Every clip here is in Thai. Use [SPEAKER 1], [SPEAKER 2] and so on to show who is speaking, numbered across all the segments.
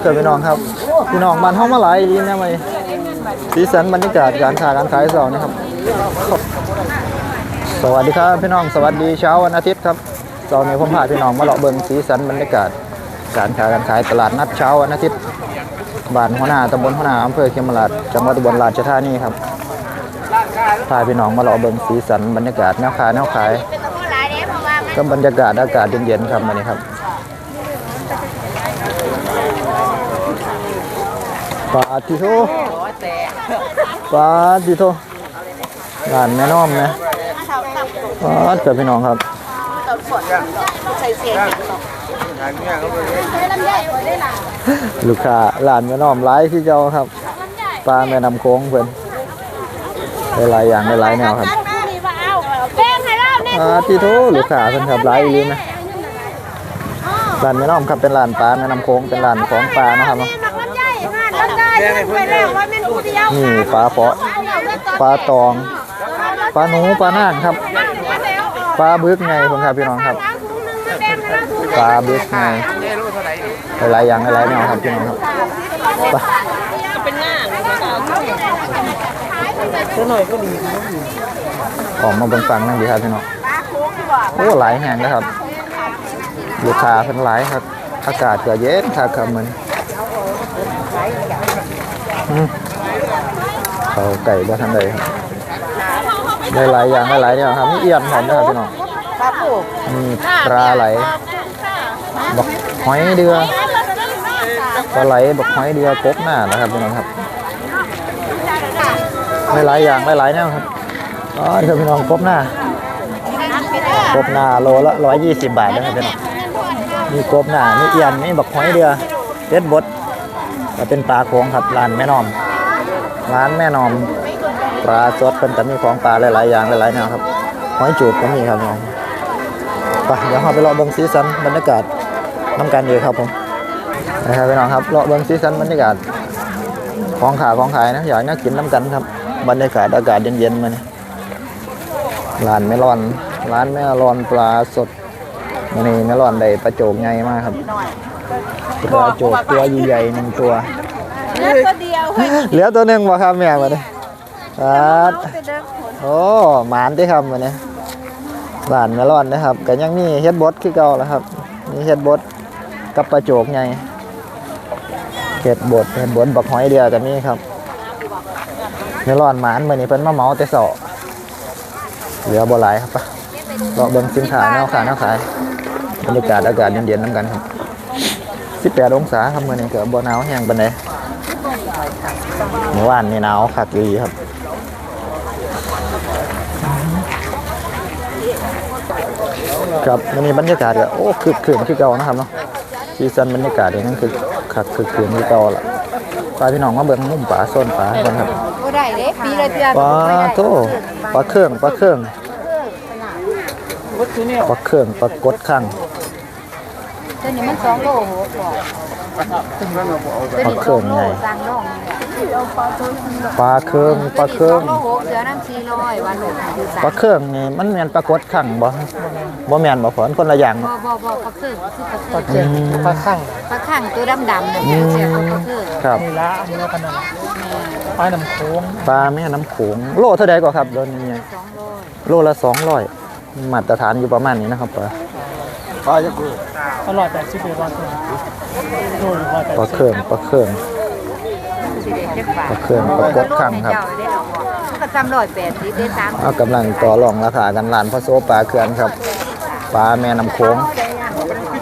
[SPEAKER 1] เกิดพี่น้องครับ พี่น้องบ้านเฮามาหลายดีนะมั้ยสีสันบรรยากาศการค้าการขายเสาร์นะครับ สวัสดีครับพี่น้องสวัสดีเช้าวันอาทิตย์ครับเสาร์นี้ผมพาพี่น้องมาเลาะเบิ่งสีสันบรรยากาศการค้าการขายตลาดนัดเช้าวันอาทิตย์บ้านหัวหน้าตำบลหัวหน้าอำเภอเขมราชจังหวัดอุบลราชธานีครับพาพี่น้องมาเลาะเบิ่งสีสันบรรยากาศแนวขายแนวขายก็บรรยากาศอากาศเย็นๆครับวันนี้ครับ ปลาติโทปลาติโทงานแม่น้อมนะปลาเกิดพี่น้องครับลูกค้าร้านแม่น้อมหลายที่เจ้าครับ ปลาแม่น้ำโค้งเพิ่นได้หลายอย่างได้หลายแนวครับ
[SPEAKER 2] แป้งให้เราเนี่ย
[SPEAKER 1] ปลาติโทลูกค้าเพิ่นครับหลายอีหลีนะร้านแม่น้อมครับเป็นร้านปลาแม่น้ำโค้งเป็นร้านของปลาเนาะครับเนาะ
[SPEAKER 2] แล้วว่าแม่นูเดียว
[SPEAKER 1] นี่ปลาเปาะปลาตองปลาหนูปลาน่านครับปลาบึกไงผมครับพี่น้องครับปลาบึกไงหลายอย่างหลายๆแนวครับพี่น้องครับไปอยก็ดีออกมาบนฟังนั่งดีครับพี่น้องโอ้หลายแห่งนะครับลูกค้าเพิ่นหลายครับ อากาศก็เย็นครับครับมันอืม เขาไก่บ่ทันใดครับได้หลายอย่างได้หลายแนวครับมีเอี่ยมหอมนะครับพี่น้อง
[SPEAKER 2] ครับผม
[SPEAKER 1] มีปลาไหลบักหอยเดือปลาไหลบักหอยเดือกบหน้านะครับพี่น้องครับไม่หลายอย่างไม่หลายแนวครับอ๋อนี่ครับพี่น้องกบหน้ากบหน้าโลละร้อยยี่สิบบาทนะครับพี่น้องมีกบหน้ามีเอียนมีบักหอยเดือเด็ดบด ก็เป็นปลาโขงครับร้านแม่นอม ร้านแม่นอม ปลาสดเป็นแต่มีของปลาหลายๆอย่างหลายๆแนวครับหอยจูบก็มีครับน้องไปเดี๋ยวเราไปรอเบิ่งสีสันบรรยากาศน้ำกันดีครับผมนะครับพี่น้องครับรอเบิ่งสีสันบรรยากาศของขาของขายนะอยากน่ากินน้ำกันครับ บรรยากาศอากาศเย็นๆมาเนี่ยร้านเมลอน ร้านเมลอนปลาสดนี่เมลอนได้ปลาโจกใหญ่มากครับ ปลาโจกตัวใหญ่ๆหนึ่งตัว
[SPEAKER 2] แล้วก็เดียว
[SPEAKER 1] เหลือตัวหนึ่งบ่ครับแม่มาเนี่ยครับโอ้หมานที่ครับมาเนี่ยบ้านเมลอนนะครับก็ยังมีเฮ็ดบดคือเก่าแล้วครับมีเฮ็ดบดกับปลาโจกใหญ่เฮ็ดบดเฮ็ดบดบักหอยเดียวก็มีครับเมลอนหมานมื้อนี้เพิ่นมาเหมาแต่เช้าเหลือบ่หลายครับไปรอเบิ่งสินค้าแนวขายแนวขายบรรยากาศอากาศเย็นๆนํกันครับ 18องศาครับมื้อนี้ก็บ่หนาวแฮงปานใดเมื่อวานนี่หนาวคักดีครับครับวันนี้บรรยากาศก็โอ้คึกคืนคือเก่านะครับเนาะซีซันบรรยากาศนี่นั่นคือคักคึกคืนคือเก่าละพาพี่น้องมาเบิ่งมุมป่าโซนป่ากันครับ
[SPEAKER 2] ก็ได้เด้ปีละเดือน
[SPEAKER 1] ปลาโตปลาเครื่องปลาเครื่องปลาเครื่องปลากดข้าง
[SPEAKER 2] ตัวนี้มันสองโลโหกว่า
[SPEAKER 1] ปลาเครื่องไง
[SPEAKER 2] สั่งน้อง
[SPEAKER 1] ปลาเครื่องปลาเครื่อง
[SPEAKER 2] สองโลโหกเสือน้ำสี่ร้อยวันหนึ่งคือ
[SPEAKER 1] ปลาเครื่องนี่มันแม่นปลากดข้างบ่บ่แม่นบ่ฝนคนละอย่าง
[SPEAKER 2] บ่
[SPEAKER 1] เนาะ
[SPEAKER 2] บ่บ่ปลาครึ่งคือปลาครึ่ง
[SPEAKER 1] อืม
[SPEAKER 3] ปลาข้าง
[SPEAKER 2] ปลาข้างตัวดำดำเนี่ย
[SPEAKER 1] อื
[SPEAKER 2] เสีย
[SPEAKER 1] ม
[SPEAKER 2] ปลาครึ่ง
[SPEAKER 1] ครับ
[SPEAKER 3] นี่ละอันนี้แล้วกันนั่นน่ะปลาน้ำโค้ง
[SPEAKER 1] ปลาแม่น้ำโขงโลเท่าใดก็ครับโดนนี้
[SPEAKER 2] สองโล
[SPEAKER 1] โลละสองร้อยมาตรฐานอยู่ประมาณนี้นะครับปลา ปลาจะคือ
[SPEAKER 3] อร่อยแต่ชิบเบอร์บอลตัวโดยอร่อยแต่
[SPEAKER 1] ปลาเครื่องปลาเครื่อง
[SPEAKER 2] สิเด็ดเจ็ดบาท
[SPEAKER 1] ปลาเครื่องปลากดข้างครับ
[SPEAKER 2] เจ้าได้หรอกก็จำร้อยแปดสิบได้สาม
[SPEAKER 1] เอากำลังต่อรองราคากันร้านพระโซปลาเขื่อนครับปลาแม่น้ำโขง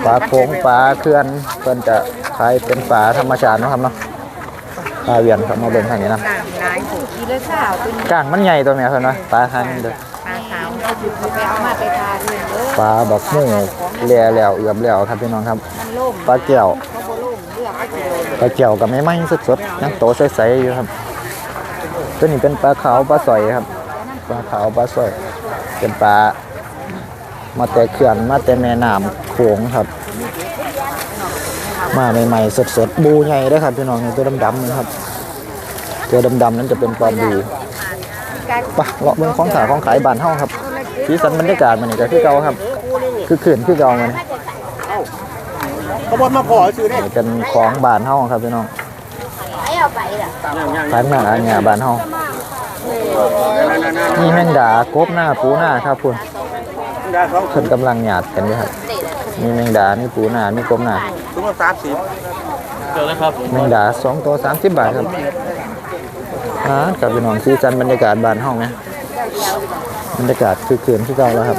[SPEAKER 1] ปลาโขงปลาเขื่อนเพิ่นจะขายเป็นปลาธรรมชาติเนาะครับเนาะปลาเวียนครับมาเบิ่งทางนี้นะ
[SPEAKER 2] ต่างหลายผูกกิโลสาวตัวนี้
[SPEAKER 1] ก้างมันใหญ่ตัวเนี้ยเพิ่นว่าปลาทางนี้เด้อ
[SPEAKER 2] ปลาขาวเขาหยุดเขาไปเอามาไปทานเลยเด้อ
[SPEAKER 1] ปลาบักหมู แล่แล้วเอือบแล้วครับพี่น้องครับ
[SPEAKER 2] มันล่ม
[SPEAKER 1] ปลาแก้ว
[SPEAKER 2] เขาบ่ล่มเลือกไม่ถูก
[SPEAKER 1] ปลาเกี่ยวกับไม่ไหม้สดๆยังโตใสๆอยู่ครับ ตัวนี้เป็นปลาขาวปลาสอยครับ ปลาขาวปลาสอย เป็นปลามาแต่เขื่อนมาแต่แม่น้ำโขงครับ มาใหม่ๆสดๆบูใหญ่เด้อครับพี่น้องนี่ตัวดำๆนะครับ ตัวดำๆนั้นจะเป็นปลาบูไปเลาะเบิ่งของขายของขายบ้านเฮาครับสีสันบรรยากาศมันนี่ก็คือเก่าครับ คือขื่นคือเก่ามัน
[SPEAKER 3] เขาบอกมาขอซื้อได้
[SPEAKER 1] นี่เป็นของบ้านเฮาครับพี่น้องพันหน้าอันเนี่ยบ้านเฮานี่แมงดากบหน้าปูหน้าครับคุณ
[SPEAKER 3] ได้สอง
[SPEAKER 1] เพิ่นกำลังหยาดกันอยู่ครับมีแมงดามีปูหน้ามีกบหน้า
[SPEAKER 3] ถุงละสามสิบเจอแล้วครับ
[SPEAKER 1] แมงดาสองตัวสามสิบบาทครับอ่ากับพี่น้องซีจันบรรยากาศบ้านเฮาไหมบรรยากาศคือคืนที่เก่าแล้วครับ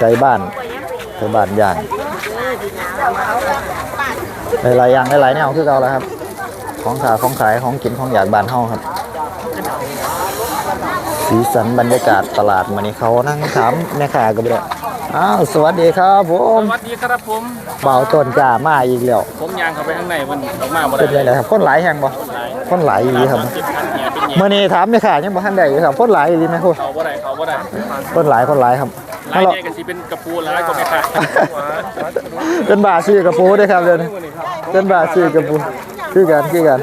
[SPEAKER 1] ใจบ้านใจบ้านย่างหลายๆอย่างหลายๆแนวคือเก่าแล้วครับ ของขาของขายของกินของอยากบ้านเฮาครับ สีสันบรรยากาศตลาดมื้อนี้เขานั่งถามแม่ค้าก็บ่ได้อ้าวสวัสดีครับผม
[SPEAKER 4] สวัสดีครับผม
[SPEAKER 1] เบาต้นกล้ามาอีกแล้ว
[SPEAKER 4] ผมยางเข้าไปข้างในมันออกมาบ่
[SPEAKER 1] เป็น
[SPEAKER 4] ได้
[SPEAKER 1] ไงครับคนหลายแห่งบ่คนหลายอีหลีครับ
[SPEAKER 4] เจ็บคันเนี่ยเป็นเหยีย
[SPEAKER 1] มื้อนี้ถามแม่ค้ายังบ่ทันได้อยู่ครับคนหลายอีหลีไหมคุณ
[SPEAKER 4] เขาบ่ได้เขาบ่ได้
[SPEAKER 1] คนหลายคนหลายครับ
[SPEAKER 4] ลายเนี่ยก็สิเป็นกระปูลายก็ไม่ขาด
[SPEAKER 1] เป็นบาชื่อกระปูด้วยครับเดี๋ยวนี้เป็นบาชื่อกระปูคือกันคือกัน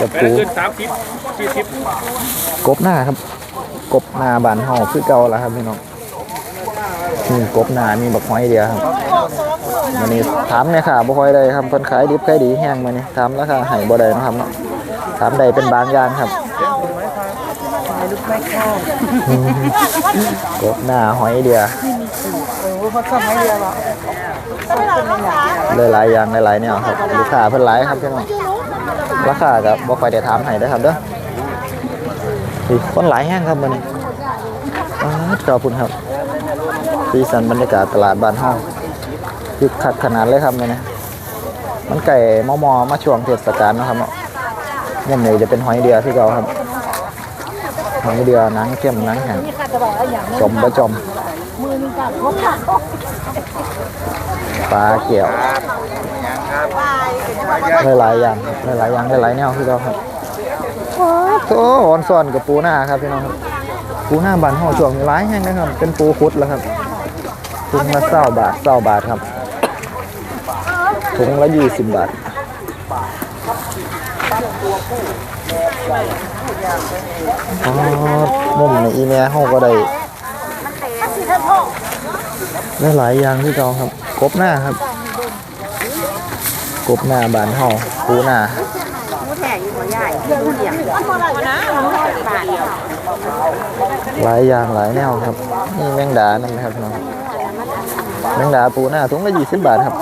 [SPEAKER 1] กระ
[SPEAKER 4] แม่
[SPEAKER 1] ปู
[SPEAKER 4] ขึ้นสามสิบสี่สิบ
[SPEAKER 1] กบหน้าครับ กบหน้าบ้านเฮาคือเก่าแล้วครับพี่น้องมีกบหน้ามีบักหอยเดียวครับวันนี้ถามเนี่ยค่ะบ่ค่อยได้ครับเพิ่นขายดิบขายดีแห้งมื้อนี้ถามราคาให้บ่ได้เนาะครับเนาะ ถามได้เป็นบางอย่างครับอืมกบหน้าหอยเดียวหลายๆอย่างหลายๆแนวครับลูกค้าเพิ่นหลายครับพี่น้องราคาก็บ่ค่อยได้ถามให้เด้อครับเด้อนี่คนหลายแห้งครับมันอ้าวขอบคุณครับสีสันบรรยากาศตลาดบ้านห้องคึกคักขนาดเลยครับเนี่ยมันไก่มอมอมาช่วงเทศกาลเนาะครับเนาะ ยังไงจะเป็นหอยเดียที่เราครับ หอยเดียหนังเข้มนังแห้งจมบะจมปลาเกี่ยวหลายๆอย่างหลายๆอย่างหลายๆแนวที่เราครับโอ้หอนซ่อนกับปูหน้าครับพี่น้องครับปูหน้าบานห่อช่วงร้ายแห้งนะครับ เป็นปูคุดแล้วครับถุงละเศร้าบาทเศร้าบาทครับถุงละยี่สิบบาท อ๋อมุมในอีเมลห้องก็ได้ได้หลายอย่างที่เราครับกบหน้าครับ กบหน้าบานห่อปูหน้าหลายอย่างหลายแนวครับ นี่แมงดานั่นครับน้องแมงดาปูหน้าถุงละยี่สิบบาทครับ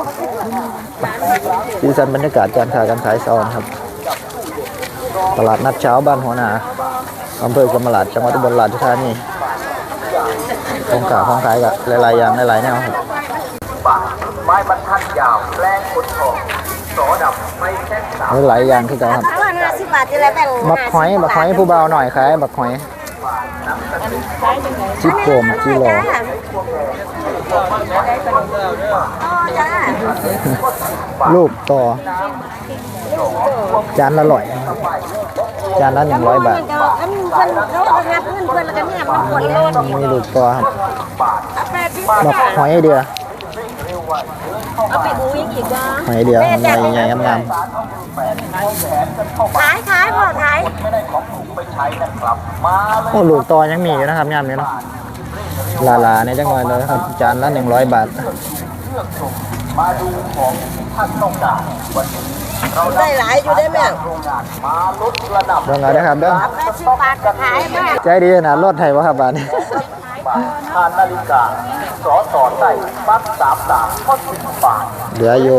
[SPEAKER 1] สีสันบรรยากาศการค้าการขายซอนครับ ตลาดนัดเช้าบ้านหัวหนาอำเภอกำมะลาดจังหวัดอุบลราชธานีของขาของขายกับหลายๆอย่างหลายๆแนวครับ
[SPEAKER 5] ไม้บรรทัดยาวแปลงขนทองสอดำไม่แค่สาม
[SPEAKER 1] หลายๆอย่างที่เขาครับ
[SPEAKER 2] ถ้าวันละสิบบาทจะแล้วแบ่ง
[SPEAKER 1] บักหอยบักหอยผู้เบาหน่อยขายบักหอยจิบโกมจิโล
[SPEAKER 2] อ๋อจ้า
[SPEAKER 1] รูปต่อจานละร้อยครับ จานละหนึ่งร้อยบาท
[SPEAKER 2] ก็อันเพิ่นเขาเอางับเงินเพิ่นแล้วก็เนี่ยมันหมดเลย
[SPEAKER 1] มีลูกต่อครับ
[SPEAKER 2] แปดสิบ
[SPEAKER 1] บักหอยเดือ
[SPEAKER 2] เอาไปดูอีกอีกจ้า
[SPEAKER 1] หอยเดือใหญ่ใหญ่งาม
[SPEAKER 2] ขายขายพ่อขาย
[SPEAKER 1] ๆโอ้ลูกต่อยังมีอยู่นะครับยามนี้เนาะลาลาในจังหวัดเลยครับจานละหนึ่งร้อยบาท
[SPEAKER 2] ได้หลายอยู่ได้แม่
[SPEAKER 1] เรื่องอะไรนะครับเด้อ
[SPEAKER 2] แปดสิบบาทก็ขายแม่
[SPEAKER 1] ใจดีนะรถไทยวะครับบาทนี้
[SPEAKER 5] ทานนาฬิกาสอสอใส่ปั๊บสามสามข้อสิบบาท
[SPEAKER 1] เหลืออยู่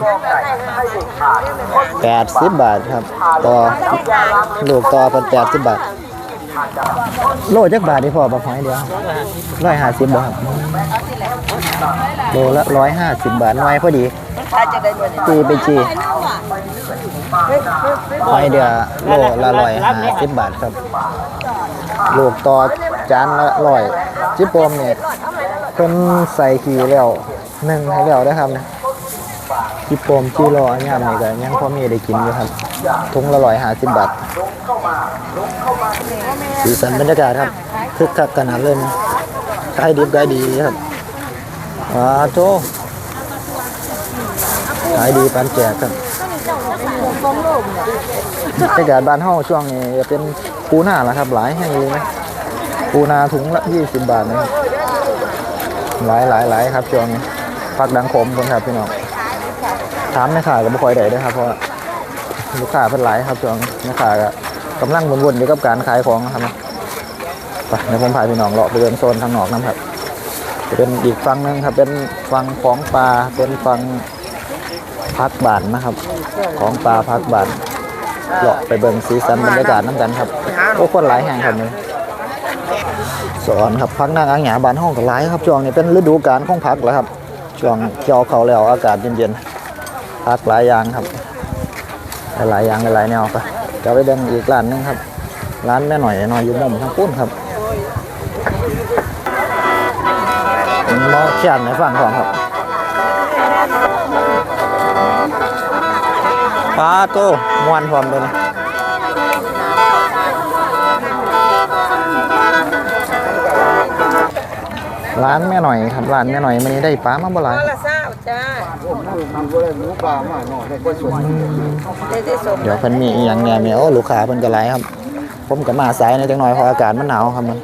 [SPEAKER 5] ก็ไก่ให้เด็กทานข้อ
[SPEAKER 1] แปดสิบบาทครับ ต่อลูกต่อเป็นแปดสิบบาท โลจักบาทนี่พอบักหอยเดียวร้อยห้าสิบบาทโลละร้อยห้าสิบบาทน้อยพอดีจีไปจีหอยเดียวโลละร้อยห้าสิบบาทครับลูกต่อจานละร้อยจิปโปมเนี่ยเพิ่นใส่ขี้แล้วหนึ่งให้แล้วนะครับนะ จิปโปมจีรออันยามนี่ก็ยังพ่อมีได้กินอยู่ครับถุงละร้อยห้าสิบบาทสีสันบรรยากาศครับคึกคักขนาดเลยนะขายดิบขายดีครับอ่าโตขายดีปานแจกครับบรรยากาศบ้านเฮาช่วงนี้จะเป็นปูหน้าละครับ หลายแห่งเลยนะปูปูนาถุงละยี่สิบบาทนะครับหลายหลายหลายครับช่วงนี้พักดังขมคนครับพี่น้อง ถามแม่ค้าก็บ่ค่อยได้เด้วยครับเพราะว่าลูกค้าเพิ่นหลายครับช่วงแม่ค้าก็กำลังวนๆอยู่กับการขายของนะครับไปเดี๋ยวผมพาพี่น้องเลาะไปเดินโซนทางนอกนะครับเป็นอีกฝั่งหนึงครับ เป็นฝั่งของปลาเป็นฝั่งพักบานนะครับ ของปลาพักบานเลาะไปเบิ่งสีสันบรรยากาศน้ำกันครับโอ้คนหลายแห่งครับนี่สอนครับพักนางอ่างหยาบานห้องก็หลายครับช่วงนี้เป็นฤดูกาลของพักแล้วครับช่วงเกี่ยวเขาแล้วอากาศเย็นๆ พักหลายอย่างครับ หลายอย่างหลายแนวครับจะไปเดินอีกร้านหนึงครับ ร้านแม่หน่อยหน่อยอยู่มุมทางปุ้นครับมอเขียนในฝั่งของครับปลาโตมวนพร้อมเลยนะ ร้านแม่หน่อยครับร้านแม่หน่อยมันนี้ได้ปลามาบ่หลาย
[SPEAKER 2] ละเศร้าจ้าได้ได้สม
[SPEAKER 1] เดี๋ยวเพิ่นมีอีหยังเนี่ยมีโอ้ลูกค้าเพิ่นก็หลายครับ ผมก็มาสายในอยจังหน่อยเพราะอากาศมันหนาวครับมัน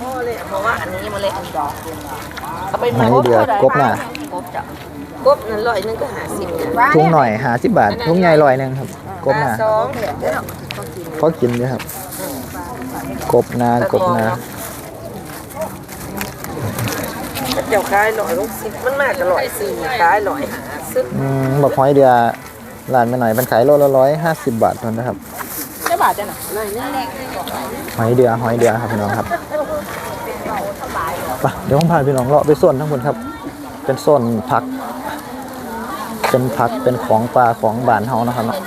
[SPEAKER 2] พ่อเลยเพราะว่าอันนี้มันเล็กเอาไป
[SPEAKER 1] ไหนเดือดกบหน้าก
[SPEAKER 2] บจ้ะกบนั้นร้อยหนึงก็หาสิบนะ
[SPEAKER 1] ทุ่งหน่อย50บาททุ่งใหญ่ร้อยหนึงครับกบหน้า
[SPEAKER 2] สองเดี๋ยว
[SPEAKER 1] พอกินเลยครับ กบนากบนา
[SPEAKER 2] เจ้าขายร้อยหกสิบมันมากก็ร้อยสี่ขายร้อยห้าสิบ
[SPEAKER 1] อืมบอกหอยเดือร้านไปหน่อยเป็นขายโลละร้อยห้าสิบบาทเท่านั้นนะครับ
[SPEAKER 2] ได้บาทจ้ะน่ะร้อยนึง
[SPEAKER 1] หอยเดือหอยเดือครับพี่น้องครับไปเดี๋ยวผมพาพี่น้องเลาะไปโซนทั้งหมดครับ เป็นโซนพัก เป็นพักเป็นของปลาของบานเฮานะครับเนาะ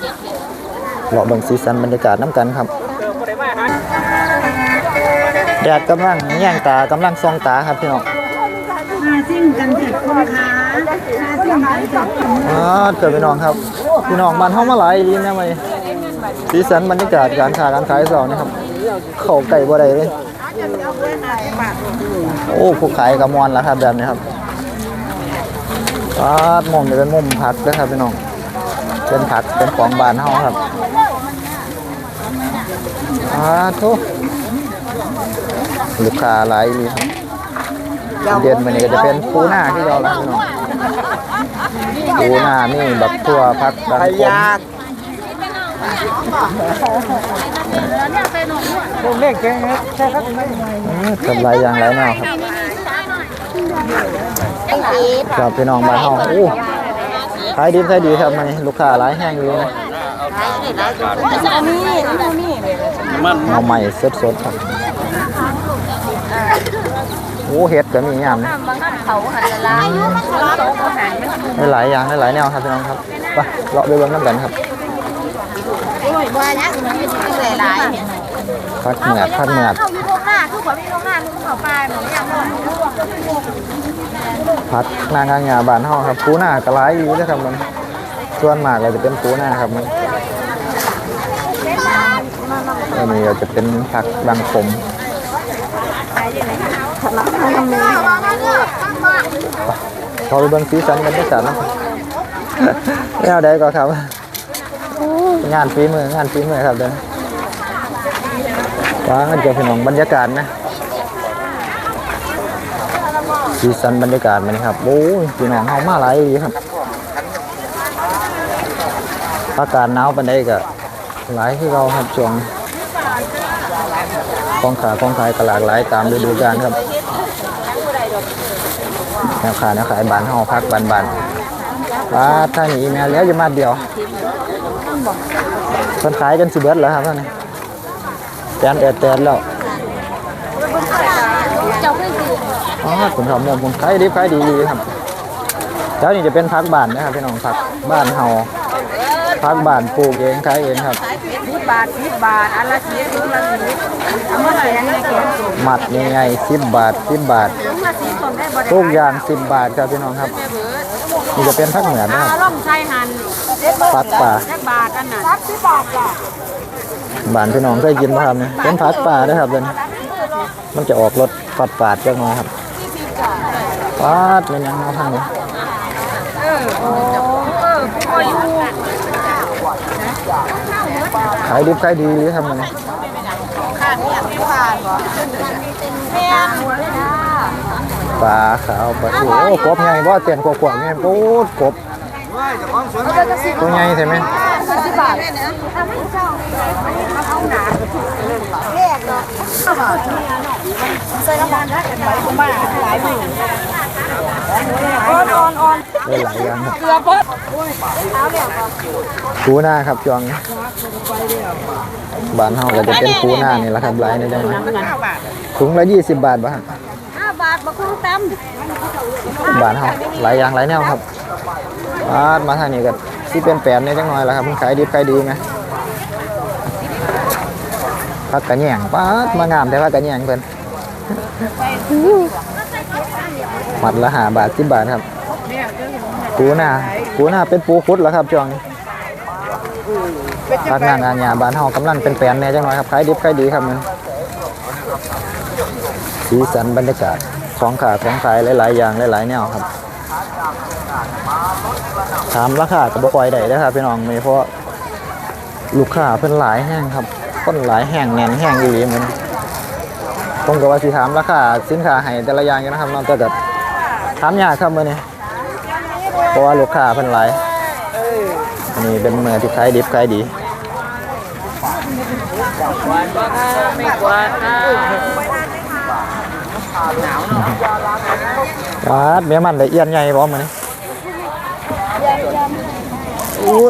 [SPEAKER 1] เลาะเบิ่งสีสันบรรยากาศน้ำกันครับแดดกำลังแย่งตากำลังส่องตาครับพี่น้อง
[SPEAKER 2] มาซิ่งกันเด็กคนค้ามาซิ่งกันเด็ก
[SPEAKER 1] อ๋อเกิดพี่น้องครับ พี่น้องบานเฮามาหลายดีนะมาสีสันบรรยากาศการค้าการขายสาร์นะครับ เข้าไก่บ่ได้เลย โอ้ผู้ขายกระมวลแล้วครับแบบนี้ครับปาดมุมเป็นมุมผักนะครับพี่น้อง เป็นผักเป็นของบานเฮาครับอาทุลูกค้าหลายดีครับ เดือนมันนี้ก็จะเป็นปูหน้าที่เราแล้วพี่น้องปูหน้านี่แบบทั่วผักดังคม
[SPEAKER 3] ผมเล่นแกงครับใช่ครับไม่ไม่
[SPEAKER 1] อืมกับหลายอย่างหลายแนวครับครับพี่น้องบ้านเฮาโอ้ขายดีขายดีครับมันลูกค้าหลายแห้งอยู่นะ
[SPEAKER 2] นี่นี่นี่
[SPEAKER 4] มัน
[SPEAKER 1] เอาใหม่สดๆครับโอ้เห็ดก็มีอย่างนะ
[SPEAKER 2] เขาหันละอายุมันเขาโตเขาหันมัน
[SPEAKER 1] ได้หลายอย่างได้หลายแนวครับพี่น้องครับไปเราไปเบิ่งน้ำกันครับ
[SPEAKER 2] ว่านะมันเป็นสิ่งหลาย
[SPEAKER 1] พักเหนือดพักเหนือด
[SPEAKER 2] เขามีโรงหน้าคือผมมีโรงหน้าลุงเขาไปหมดอย่างนั้น
[SPEAKER 1] พักนางงางาบานเฮาครับปูหน้ากระไรอยู่นะครับมันส่วนมากเราจะเป็นปูหน้าครับมันอันนี้ก็จะเป็นผักดังขม เขาไปเบิ่งสีสันบรรยากาศเนาะแนวใดก็ครับ งานฝีมืองานฝีมือครับเด้อว้าเจอพี่น้องบรรยากาศนะสีสันบรรยากาศมันครับโอ้ยพี่น้องเฮามาหลายดีครับอากาศหนาวปานใดก็หลายที่เราครับช่วงของขาของขายก็หลากหลายตามฤดูกาลครับ แนวขาแนวขายบานเฮาพักบานบานว่าถ้าหนีแม่แล้วจะมาเดียวเพิ่นขายกันสิเบิดแล้วครับท่านนี่แตนแอดแตนแล้ว
[SPEAKER 2] อนคือ
[SPEAKER 1] อ๋อผมทำมุมผมขายดีขายดีครับแล้วนี่จะเป็นพักบ้านนะครับพี่น้องพักบ้านเฮาพักบ้านปลูกเองขายเองครับ
[SPEAKER 2] บบาทสิบบาทอันละสิบถุงละสิบเอามาแกงในแกงส้ม
[SPEAKER 1] หมัดนี่ไงสิบบาทสิบบาท
[SPEAKER 2] ถุงละสิบส้มได้บ่ได้
[SPEAKER 1] ทุกอย่างสิบบาทครับพี่น้องครับนี่จะเป็นพักเหนือนะครับ
[SPEAKER 2] ล่องใส่หัน
[SPEAKER 1] พักป่า
[SPEAKER 2] แค่บาทอันน่ะสักสิบบาทจ้ะ
[SPEAKER 1] บ้านพี่น้องเคยกินไหมครับเนี่ยเป็นพักป่านะครับเดนมันจะออกรสฝาดฝาดๆจังหน่อยครับฟาดเป็นยังไงทางนี้
[SPEAKER 2] โอ้เออพออยู่
[SPEAKER 1] ขายดิบขายดีเลยครับมัน
[SPEAKER 2] ข้างเนี่ยไม่ผ่านบ่
[SPEAKER 1] ปลาขาวปลาทูโอ้กบใหญ่บ่เตียนกวางๆใหญ่โอ้กบตัวใหญ่ใช่ไหมได้หลาย อย่างครับปูหน้าครับจองบ้านเฮาก็จะเป็นปูหน้านี่แหละครับหลายในจังหวัดถุงละ20บาทบ่ครับ
[SPEAKER 6] ห้าบาทบักคุ้งต
[SPEAKER 1] บ้านเฮาหลายอย่างหลายแนวครับปาดมาทางนี้ก็สิเป็นแปลนในจังหน่อยแล้วครับเพิ่นขายดีขายดีไหมพักกระแยงปาดมางามแต่พักกระแยงเพิ่น มัดละหาบาทสิบบาทครับ ปูหน้าปูหน้าเป็นปูคุดแล้วครับจองพักหน้างานยาบ้านเฮากำลังเป็นแปลนในจังหน่อยครับขายดีขายดีครับมันสีสันบรรยากาศของขาของขายหลาย ๆ อย่างหลาย ๆ แนวครับถามราคาก็บ่ค่อยได้เด้อครับพี่น้องมีเพราะลูกค้าเพิ่นหลายแห้งครับคนหลายแห้งแน่นแห้งอีหลีเหมือนผมก็ว่าสิถามราคาสินค้าให้แต่ละอย่างอยู่นะครับเนอกจากจะ ถามยากครับมื้อนี้เพราะว่าลูกค้าเพิ่นหลายอันนี้เป็นมื้อที่ขายดิบขายดี
[SPEAKER 2] ไม่กว่านะ
[SPEAKER 1] วาดแม่มันละเอียดใหญ่บ่มื้อนี้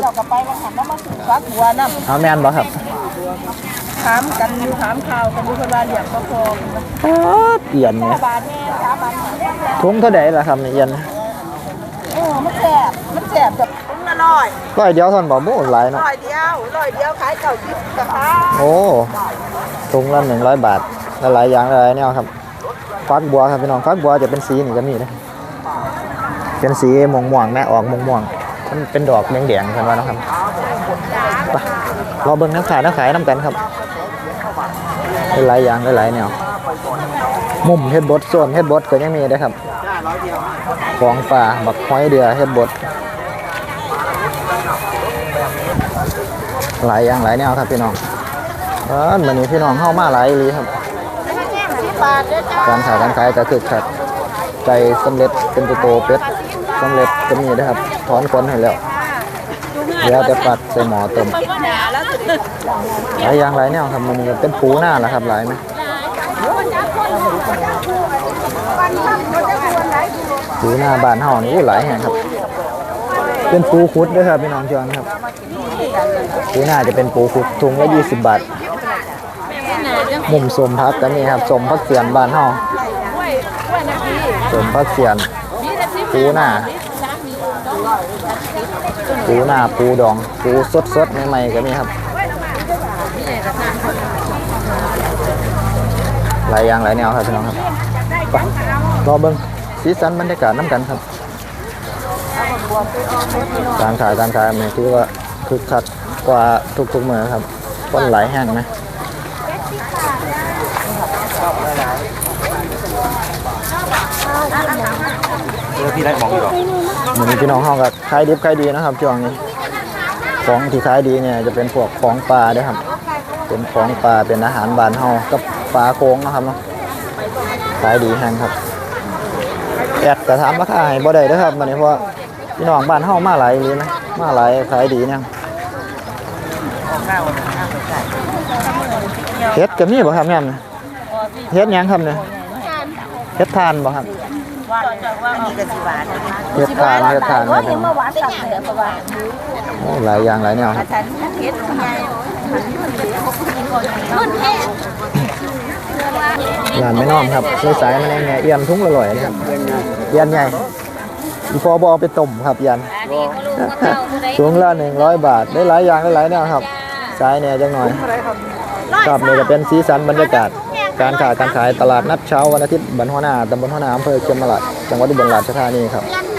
[SPEAKER 2] เราก็ไปมาถามว่ามาถึงฟักบัวน้
[SPEAKER 1] เอาแม่นบ่ครับำ
[SPEAKER 2] ถามกันอยู่ถามข่าวกันดูคนว่าเรียกประคอง
[SPEAKER 1] วาดเอียนเนี่ย
[SPEAKER 2] บาทแม่สามบาท
[SPEAKER 1] ถุงเท่าใดล่ะครับนี่เอียน
[SPEAKER 2] โอ้มันแสบมันแสบกับคุ้มละน้อย
[SPEAKER 1] ร้อยเดียวเท่านบ่โอ้หลายเนาะ
[SPEAKER 2] ร้อยเดียวร้อยเดียวขายเก่าที่กระทะ
[SPEAKER 1] โอ้ถุงละหนึ่งร้อยบาทหลายๆอย่างหลายๆแนวครับฟักบัวครับพี่น้องฟักบัวจะเป็นสีนี่ก็มีนะเป็นสีม่วงม่วงๆนะออกม่วงม่วงๆมันเป็นดอกแดงๆกันว่านะครับไปรอเบิ่งน้ำขายน้ำขายน้ำกันครับหลายๆอย่างหลายๆแนว มุมเฮ็ดบดส่วนเฮ็ดบดก็ยังมีนะครับ ของป่าบักหอยเดือเฮ็ดบดหลายอย่างหลายแนวครับพี่น้องเออมันนี้พี่น้องเข้ามาหลายอีหลีครับการขายการขายก็คือขัดไก่สำเร็จเป็นตัวโตเป็ดสำเร็จก็มีนะครับถอนขนให้แล้วเหลือแต่ปัดใส่หมอต้มหลายอย่างหลายแนวครับมันเป็นปูหน้าแหละครับหลายไหม ปูหน้าบ้านเฮานี่อู้หลายแห่งครับ เป็นปูคุดด้วยครับพี่น้องเชียครับ ปูหน้าจะเป็นปูคุดถุงละ20บาท มุมสมพักก็มีครับสมพักเสียนบ้านเฮาสมพักเสียน ปูหน้า ปูหน้าปูดอง ปูสดๆใหม่ๆก็มีครับ หลายอย่างหลายแนวครับพี่น้องครับไปรอเบิ้งสีสันบรรยากาศน้ำกันครับการขายการขายมันคือว่าคึกคักกว่าทุกๆเมื่อครับคนหลายแห้งไหม
[SPEAKER 4] พี่ได้มองอยู่หรอ
[SPEAKER 1] เหมือนพี่น้องเฮาก็ขายดิบขายดีนะครับช่วงนี้ของที่ขายดีเนี่ยจะเป็นพวกของปลาด้วยครับ เป็นของปลาเป็นอาหารบานเฮากับ ปลาโค้งนะครับเนาะขายดีแฮงครับแอดกระถามราคาให้บ่ได้เด้อครับมันนี้เพราะว่าพี่น้องบ้านเฮามาหลายอีหลีนะมาหลายขายดีเนี่ยเฮ็ดก็มีบ่ครับแม่มเฮ็ดหยังครับเนี่ยเฮ็ดทานบ่ครับ
[SPEAKER 2] ว่ามีกระสิบาท
[SPEAKER 1] เฮ็ดทานเฮ็ดทานครับผม
[SPEAKER 2] เมื่อวานตัดเหลือประมาณ
[SPEAKER 1] โอ้หลายอย่างหลายแนวครับ
[SPEAKER 2] ฉันเฮ็ดไง
[SPEAKER 1] ร้านไม่น้อมครับในสายมันแง่เอียนทุ่งละลอยนะครับเอียนใหญ่อีพอบเอาไปต้มครับยันสูงละหนึ่งร้อยบาท ได้หลายอย่างได้หลายแนวครับ สายเนี่ยจังหน่อยครับนี่ก็เป็นสีสันบรรยากาศ การขายการขายตลาดนัดเช้าวันอาทิตย์บันหัวหน้าตำบลหัวหน้าอำเภอเชียงมาลาดจังหวัดอุบลราชธานีครับำ